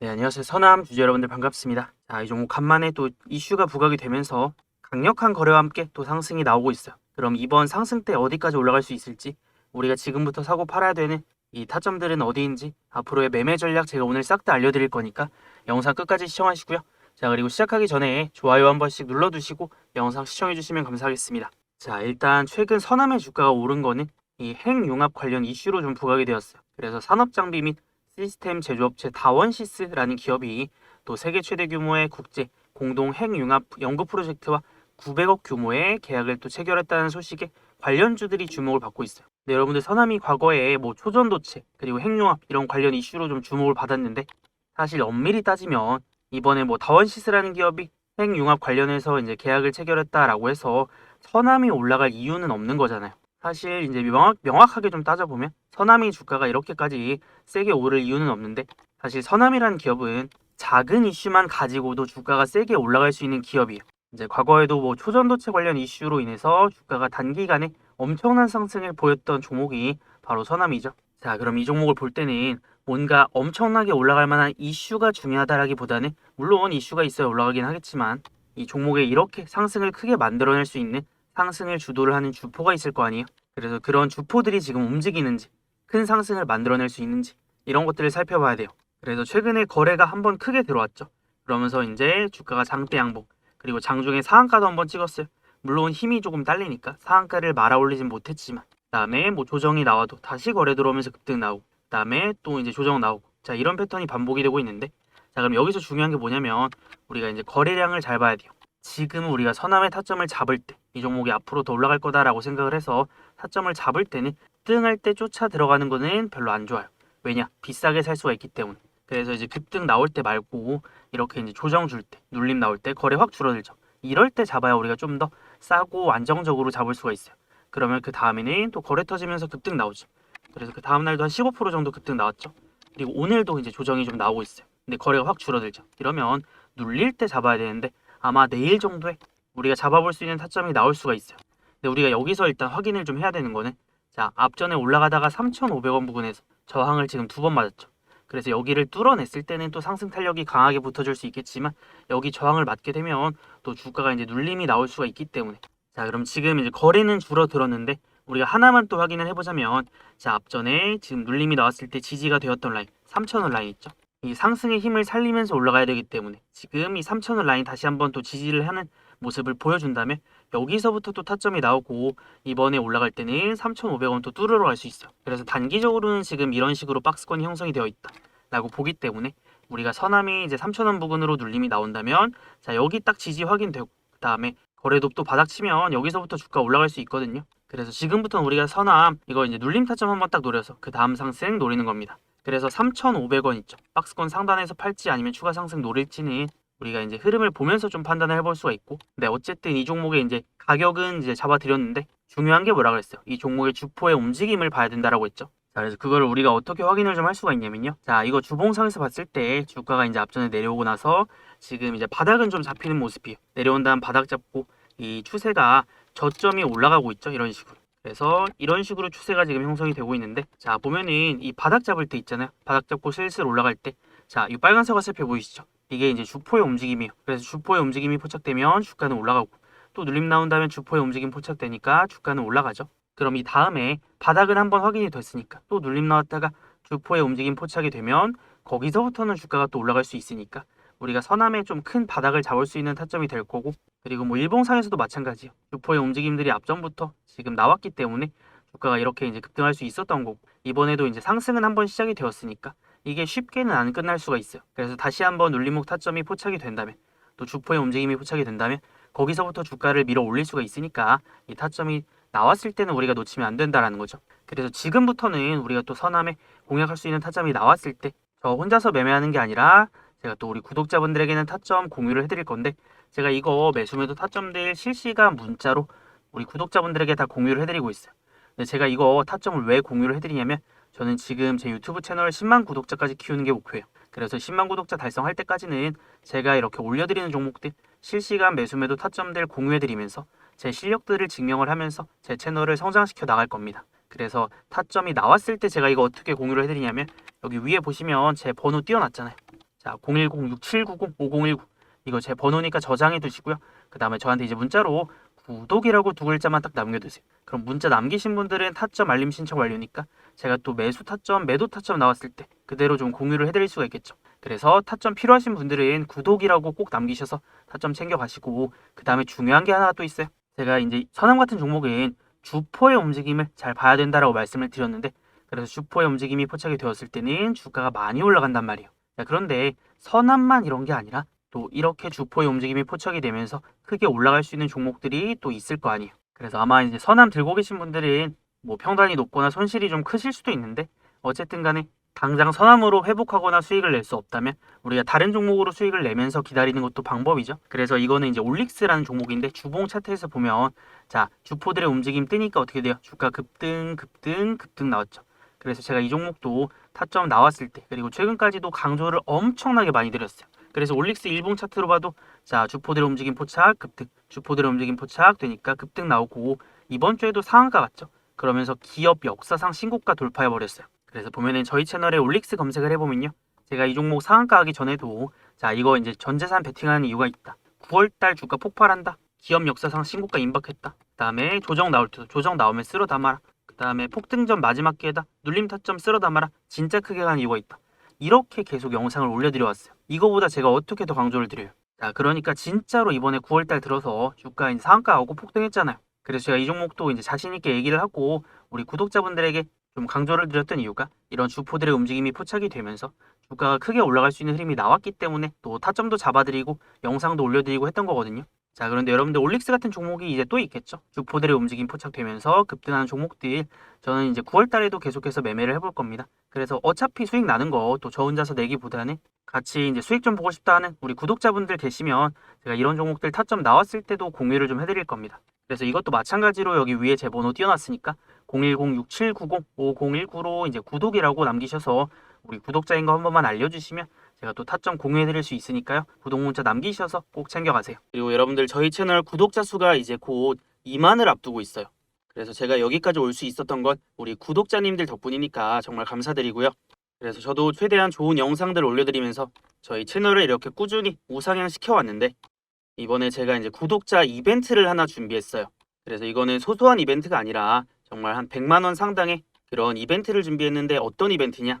네, 안녕하세요. 서남 주주 여러분들 반갑습니다. 자, 이 종목 간만에 또 이슈가 부각이 되면서 강력한 거래와 함께 또 상승이 나오고 있어요. 그럼 이번 상승 때 어디까지 올라갈 수 있을지, 우리가 지금부터 사고 팔아야 되는 이 타점들은 어디인지, 앞으로의 매매 전략 제가 오늘 싹 다 알려드릴 거니까 영상 끝까지 시청하시고요. 자, 그리고 시작하기 전에 좋아요 한 번씩 눌러두시고 영상 시청해주시면 감사하겠습니다. 자, 일단 최근 서남의 주가가 오른 거는 이 핵융합 관련 이슈로 좀 부각이 되었어요. 그래서 산업장비 및 시스템 제조업체 다원시스라는 기업이 또 세계 최대 규모의 국제 공동 핵융합 연구 프로젝트와 900억 규모의 계약을 또 체결했다는 소식에 관련주들이 주목을 받고 있어요. 네, 여러분들 서남이 과거에 뭐 초전도체 그리고 핵융합 이런 관련 이슈로 좀 주목을 받았는데 사실 엄밀히 따지면 이번에 뭐 다원시스라는 기업이 핵융합 관련해서 이제 계약을 체결했다라고 해서 서남이 올라갈 이유는 없는 거잖아요. 사실 이제 명확, 명확하게 좀 따져보면 서남이 주가가 이렇게까지 세게 오를 이유는 없는데 사실 서남이라는 기업은 작은 이슈만 가지고도 주가가 세게 올라갈 수 있는 기업이에요. 이제 과거에도 뭐 초전도체 관련 이슈로 인해서 주가가 단기간에 엄청난 상승을 보였던 종목이 바로 서남이죠. 자, 그럼 이 종목을 볼 때는 뭔가 엄청나게 올라갈 만한 이슈가 중요하다라기보다는 물론 이슈가 있어야 올라가긴 하겠지만 이 종목에 이렇게 상승을 크게 만들어낼 수 있는 상승을 주도를 하는 주포가 있을 거 아니에요. 그래서 그런 주포들이 지금 움직이는지 큰 상승을 만들어낼 수 있는지 이런 것들을 살펴봐야 돼요. 그래서 최근에 거래가 한번 크게 들어왔죠. 그러면서 이제 주가가 장대 양봉 그리고 장중에 상한가도 한번 찍었어요. 물론 힘이 조금 딸리니까 상한가를 말아 올리진 못했지만 그다음에 뭐 조정이 나와도 다시 거래 들어오면서 급등 나오고 그다음에 또 이제 조정 나오고 자 이런 패턴이 반복이 되고 있는데 자 그럼 여기서 중요한 게 뭐냐면 우리가 이제 거래량을 잘 봐야 돼요. 지금 우리가 서남의 타점을 잡을 때 이 종목이 앞으로 더 올라갈 거다라고 생각을 해서 타점을 잡을 때는 급등할 때 쫓아 들어가는 거는 별로 안 좋아요. 왜냐? 비싸게 살 수가 있기 때문에. 그래서 이제 급등 나올 때 말고 이렇게 이제 조정 줄 때, 눌림 나올 때 거래 확 줄어들죠. 이럴 때 잡아야 우리가 좀 더 싸고 안정적으로 잡을 수가 있어요. 그러면 그 다음에는 또 거래 터지면서 급등 나오죠. 그래서 그 다음 날도 한 15% 정도 급등 나왔죠. 그리고 오늘도 이제 조정이 좀 나오고 있어요. 근데 거래가 확 줄어들죠. 이러면 눌릴 때 잡아야 되는데 아마 내일 정도에 우리가 잡아볼 수 있는 타점이 나올 수가 있어요. 근데 우리가 여기서 일단 확인을 좀 해야 되는 거는 자 앞전에 올라가다가 3,500원 부근에서 저항을 지금 두 번 맞았죠. 그래서 여기를 뚫어냈을 때는 또 상승 탄력이 강하게 붙어줄 수 있겠지만 여기 저항을 맞게 되면 또 주가가 이제 눌림이 나올 수가 있기 때문에 자 그럼 지금 이제 거래는 줄어들었는데 우리가 하나만 또 확인을 해보자면 자 앞전에 지금 눌림이 나왔을 때 지지가 되었던 라인 3,000원 라인 있죠. 이 상승의 힘을 살리면서 올라가야 되기 때문에 지금 이 3,000원 라인 다시 한번 또 지지를 하는 모습을 보여준다면 여기서부터 또 타점이 나오고 이번에 올라갈 때는 3,500원 또 뚫으러 갈 수 있어요. 그래서 단기적으로는 지금 이런 식으로 박스권이 형성이 되어 있다라고 보기 때문에 우리가 서남이 이제 3,000원 부근으로 눌림이 나온다면 자 여기 딱 지지 확인되고 그다음에 거래도 또 바닥 치면 여기서부터 주가 올라갈 수 있거든요. 그래서 지금부터는 우리가 서남 이거 이제 눌림 타점 한번 딱 노려서 그 다음 상승 노리는 겁니다. 그래서 3,500원 있죠. 박스권 상단에서 팔지 아니면 추가 상승 노릴지는 우리가 이제 흐름을 보면서 좀 판단을 해볼 수가 있고 근데 어쨌든 이 종목의 이제 가격은 이제 잡아드렸는데 중요한 게 뭐라 그랬어요? 이 종목의 주포의 움직임을 봐야 된다라고 했죠. 자 그래서 그거를 우리가 어떻게 확인을 좀 할 수가 있냐면요. 자 이거 주봉상에서 봤을 때 주가가 이제 앞전에 내려오고 나서 지금 이제 바닥은 좀 잡히는 모습이에요. 내려온 다음 바닥 잡고 이 추세가 저점이 올라가고 있죠 이런 식으로. 그래서 이런 식으로 추세가 지금 형성이 되고 있는데 자 보면은 이 바닥 잡을 때 있잖아요. 바닥 잡고 슬슬 올라갈 때 자 이 빨간색 화살표 보이시죠 이게 이제 주포의 움직임이에요. 그래서 주포의 움직임이 포착되면 주가는 올라가고 또 눌림 나온다면 주포의 움직임 포착되니까 주가는 올라가죠. 그럼 이 다음에 바닥은 한번 확인이 됐으니까 또 눌림 나왔다가 주포의 움직임 포착이 되면 거기서부터는 주가가 또 올라갈 수 있으니까 우리가 서남에 좀 큰 바닥을 잡을 수 있는 타점이 될 거고 그리고 뭐 일봉상에서도 마찬가지예요. 주포의 움직임들이 앞전부터 지금 나왔기 때문에 주가가 이렇게 이제 급등할 수 있었던 거고 이번에도 이제 상승은 한번 시작이 되었으니까 이게 쉽게는 안 끝날 수가 있어요. 그래서 다시 한번 눌림목 타점이 포착이 된다면 또 주포의 움직임이 포착이 된다면 거기서부터 주가를 밀어 올릴 수가 있으니까 이 타점이 나왔을 때는 우리가 놓치면 안 된다라는 거죠. 그래서 지금부터는 우리가 또 서남에 공략할 수 있는 타점이 나왔을 때 저 혼자서 매매하는 게 아니라 제가 또 우리 구독자분들에게는 타점 공유를 해드릴 건데 제가 이거 매수매도 타점들 실시간 문자로 우리 구독자분들에게 다 공유를 해드리고 있어요. 근데 제가 이거 타점을 왜 공유를 해드리냐면 저는 지금 제 유튜브 채널 10만 구독자까지 키우는 게 목표예요. 그래서 10만 구독자 달성할 때까지는 제가 이렇게 올려드리는 종목들 실시간 매수매도 타점들 공유해드리면서 제 실력들을 증명을 하면서 제 채널을 성장시켜 나갈 겁니다. 그래서 타점이 나왔을 때 제가 이거 어떻게 공유를 해드리냐면 여기 위에 보시면 제 번호 띄워놨잖아요. 자, 010-6790-5019 이거 제 번호니까 저장해 두시고요. 그 다음에 저한테 이제 문자로 구독이라고 두 글자만 딱 남겨두세요. 그럼 문자 남기신 분들은 타점 알림 신청 완료니까 제가 또 매수 타점, 매도 타점 나왔을 때 그대로 좀 공유를 해드릴 수가 있겠죠. 그래서 타점 필요하신 분들은 구독이라고 꼭 남기셔서 타점 챙겨가시고 그 다음에 중요한 게 하나 또 있어요. 제가 이제 선암 같은 종목은 주포의 움직임을 잘 봐야 된다라고 말씀을 드렸는데 그래서 주포의 움직임이 포착이 되었을 때는 주가가 많이 올라간단 말이에요. 자, 그런데 선암만 이런 게 아니라 또 이렇게 주포의 움직임이 포착이 되면서 크게 올라갈 수 있는 종목들이 또 있을 거 아니에요. 그래서 아마 이제 선암 들고 계신 분들은 뭐 평단이 높거나 손실이 좀 크실 수도 있는데 어쨌든 간에 당장 선암으로 회복하거나 수익을 낼 수 없다면 우리가 다른 종목으로 수익을 내면서 기다리는 것도 방법이죠. 그래서 이거는 이제 올릭스라는 종목인데 주봉 차트에서 보면 자 주포들의 움직임 뜨니까 어떻게 돼요? 주가 급등 급등 급등 나왔죠. 그래서 제가 이 종목도 타점 나왔을 때 그리고 최근까지도 강조를 엄청나게 많이 드렸어요. 그래서 올릭스 일봉 차트로 봐도 자 주포들의 움직임 포착 급등 주포들의 움직임 포착 되니까 급등 나오고 이번 주에도 상한가 같죠. 그러면서 기업 역사상 신고가 돌파해 버렸어요. 그래서 보면은 저희 채널에 올릭스 검색을 해보면요. 제가 이 종목 상한가 하기 전에도 자 이거 이제 전재산 베팅하는 이유가 있다. 9월달 주가 폭발한다. 기업 역사상 신고가 임박했다. 그 다음에 조정 나올 때도 조정 나오면 쓸어 담아라. 그 다음에 폭등전 마지막 기회다. 눌림 타점 쓸어 담아라. 진짜 크게 간 이유가 있다. 이렇게 계속 영상을 올려드려왔어요. 이거보다 제가 어떻게 더 강조를 드려요. 자 그러니까 진짜로 이번에 9월달 들어서 주가 이제 상한가 하고 폭등했잖아요. 그래서 제가 이 종목도 이제 자신 있게 얘기를 하고 우리 구독자분들에게 좀 강조를 드렸던 이유가 이런 주포들의 움직임이 포착이 되면서 주가가 크게 올라갈 수 있는 흐름이 나왔기 때문에 또 타점도 잡아드리고 영상도 올려드리고 했던 거거든요. 자 그런데 여러분들 올릭스 같은 종목이 이제 또 있겠죠. 주포들의 움직임 포착되면서 급등하는 종목들 저는 이제 9월 달에도 계속해서 매매를 해볼 겁니다. 그래서 어차피 수익 나는 거 또 저 혼자서 내기보다는 같이 이제 수익 좀 보고 싶다 하는 우리 구독자분들 계시면 제가 이런 종목들 타점 나왔을 때도 공유를 좀 해드릴 겁니다. 그래서 이것도 마찬가지로 여기 위에 제 번호 띄워놨으니까 010-6790-5019로 이제 구독이라고 남기셔서 우리 구독자인 거 한 번만 알려주시면 제가 또 타점 공유해드릴 수 있으니까요. 구독 문자 남기셔서 꼭 챙겨가세요. 그리고 여러분들 저희 채널 구독자 수가 이제 곧 2만을 앞두고 있어요. 그래서 제가 여기까지 올 수 있었던 건 우리 구독자님들 덕분이니까 정말 감사드리고요. 그래서 저도 최대한 좋은 영상들 올려드리면서 저희 채널을 이렇게 꾸준히 우상향 시켜왔는데 이번에 제가 이제 구독자 이벤트를 하나 준비했어요. 그래서 이거는 소소한 이벤트가 아니라 정말 한 100만 원 상당의 그런 이벤트를 준비했는데 어떤 이벤트냐?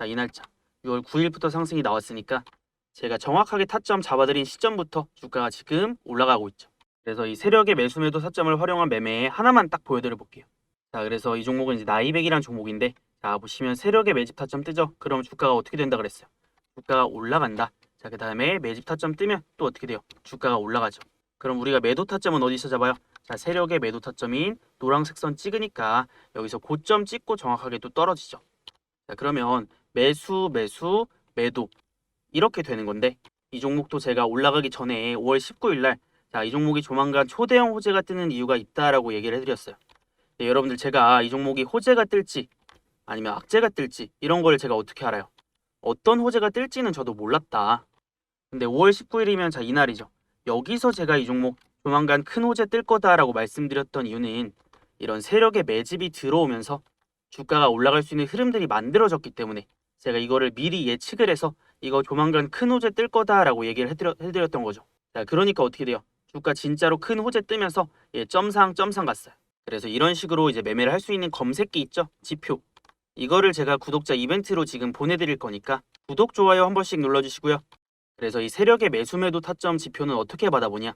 자, 이 날짜. 6월 9일부터 상승이 나왔으니까 제가 정확하게 타점 잡아드린 시점부터 주가가 지금 올라가고 있죠. 그래서 이 세력의 매수 매도 타점을 활용한 매매에 하나만 딱 보여드려 볼게요. 자, 그래서 이 종목은 이제 나이백이라는 종목인데 자, 보시면 세력의 매집 타점 뜨죠? 그럼 주가가 어떻게 된다 그랬어요? 주가가 올라간다. 자, 그 다음에 매집 타점 뜨면 또 어떻게 돼요? 주가가 올라가죠. 그럼 우리가 매도 타점은 어디서 잡아요? 자, 세력의 매도 타점인 노란색 선 찍으니까 여기서 고점 찍고 정확하게 또 떨어지죠. 자, 그러면 매수, 매수, 매도 이렇게 되는 건데 이 종목도 제가 올라가기 전에 5월 19일 날 자, 이 종목이 조만간 초대형 호재가 뜨는 이유가 있다라고 얘기를 해드렸어요. 네, 여러분들 제가 이 종목이 호재가 뜰지 아니면 악재가 뜰지 이런 걸 제가 어떻게 알아요? 어떤 호재가 뜰지는 저도 몰랐다. 근데 5월 19일이면 자 이날이죠. 여기서 제가 이 종목 조만간 큰 호재 뜰 거다라고 말씀드렸던 이유는 이런 세력의 매집이 들어오면서 주가가 올라갈 수 있는 흐름들이 만들어졌기 때문에 제가 이거를 미리 예측을 해서 이거 조만간 큰 호재 뜰 거다라고 얘기를 해드려, 해드렸던 거죠. 자, 그러니까 어떻게 돼요? 주가 진짜로 큰 호재 뜨면서 예, 점상 점상 갔어요. 그래서 이런 식으로 이제 매매를 할 수 있는 검색기 있죠? 지표. 이거를 제가 구독자 이벤트로 지금 보내드릴 거니까 구독, 좋아요 한 번씩 눌러주시고요. 그래서 이 세력의 매수 매도 타점 지표는 어떻게 받아보냐?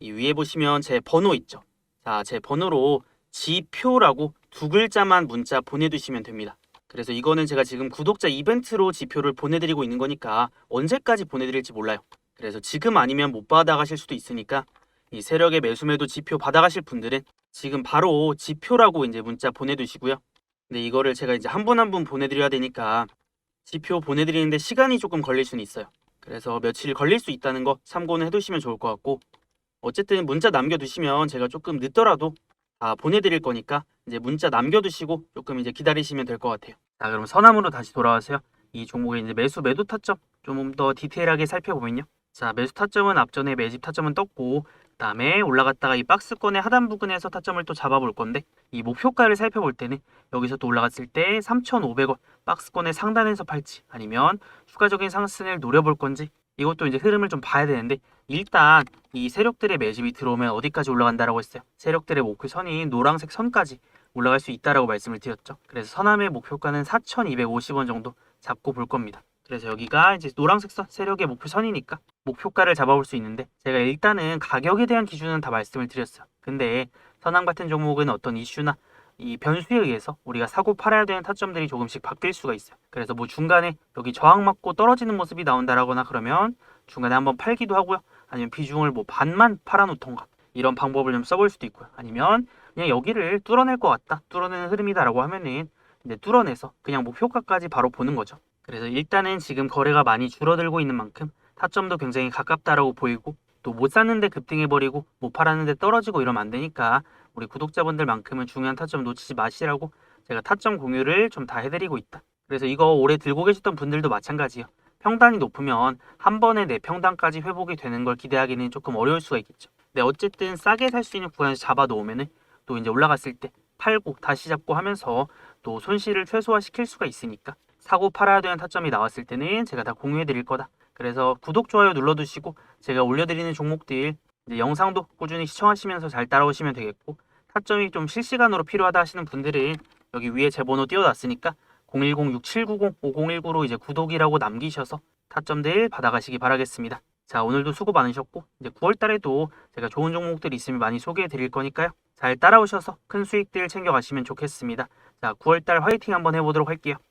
이 위에 보시면 제 번호 있죠? 자, 제 번호로 지표라고 두 글자만 문자 보내두시면 됩니다. 그래서 이거는 제가 지금 구독자 이벤트로 지표를 보내드리고 있는 거니까 언제까지 보내드릴지 몰라요. 그래서 지금 아니면 못 받아가실 수도 있으니까 이 세력의 매수매도 지표 받아가실 분들은 지금 바로 지표라고 이제 문자 보내두시고요. 근데 이거를 제가 이제 한 분 한 분 보내드려야 되니까 지표 보내드리는데 시간이 조금 걸릴 수는 있어요. 그래서 며칠 걸릴 수 있다는 거 참고는 해두시면 좋을 것 같고 어쨌든 문자 남겨두시면 제가 조금 늦더라도 다 보내드릴 거니까 이제 문자 남겨두시고 조금 이제 기다리시면 될 것 같아요. 자 그럼 서남으로 다시 돌아와서요. 이 종목의 이제 매수 매도 타점 좀 더 디테일하게 살펴보면요. 자 매수 타점은 앞전에 매집 타점은 떴고 그다음에 올라갔다가 이 박스권의 하단 부근에서 타점을 또 잡아볼 건데 이 목표가를 살펴볼 때는 여기서 또 올라갔을 때 3,500원 박스권의 상단에서 팔지 아니면 추가적인 상승을 노려볼 건지 이것도 이제 흐름을 좀 봐야 되는데 일단 이 세력들의 매집이 들어오면 어디까지 올라간다라고 했어요. 세력들의 목표 선인 노란색 선까지 올라갈 수 있다라고 말씀을 드렸죠. 그래서 서남의 목표가는 4,250원 정도 잡고 볼 겁니다. 그래서 여기가 이제 노란색 선 세력의 목표 선이니까 목표가를 잡아볼 수 있는데 제가 일단은 가격에 대한 기준은 다 말씀을 드렸어요. 근데 선왕 같은 종목은 어떤 이슈나 이 변수에 의해서 우리가 사고 팔아야 되는 타점들이 조금씩 바뀔 수가 있어요. 그래서 뭐 중간에 여기 저항 맞고 떨어지는 모습이 나온다라거나 그러면 중간에 한번 팔기도 하고요. 아니면 비중을 뭐 반만 팔아놓던가 이런 방법을 좀 써볼 수도 있고요. 아니면 그냥 여기를 뚫어낼 것 같다, 뚫어내는 흐름이다라고 하면은 이제 뚫어내서 그냥 목표가까지 바로 보는 거죠. 그래서 일단은 지금 거래가 많이 줄어들고 있는 만큼 타점도 굉장히 가깝다라고 보이고 또 못 샀는데 급등해버리고 못 팔았는데 떨어지고 이러면 안 되니까 우리 구독자분들만큼은 중요한 타점 놓치지 마시라고 제가 타점 공유를 좀 다 해드리고 있다. 그래서 이거 오래 들고 계셨던 분들도 마찬가지예요. 평단이 높으면 한 번에 내 평단까지 회복이 되는 걸 기대하기는 조금 어려울 수가 있겠죠. 근데 어쨌든 싸게 살 수 있는 구간에서 잡아 놓으면 은 또 이제 올라갔을 때 팔고 다시 잡고 하면서 또 손실을 최소화시킬 수가 있으니까 사고 팔아야 되는 타점이 나왔을 때는 제가 다 공유해 드릴 거다. 그래서 구독 좋아요 눌러두시고 제가 올려드리는 종목들 영상도 꾸준히 시청하시면서 잘 따라오시면 되겠고 타점이 좀 실시간으로 필요하다 하시는 분들은 여기 위에 제 번호 띄워놨으니까 010-6790-5019로 이제 구독이라고 남기셔서 타점들 받아가시기 바라겠습니다. 자 오늘도 수고 많으셨고 이제 9월 달에도 제가 좋은 종목들이 있으면 많이 소개해 드릴 거니까요. 잘 따라오셔서 큰 수익들 챙겨가시면 좋겠습니다. 자 9월 달 화이팅 한번 해보도록 할게요.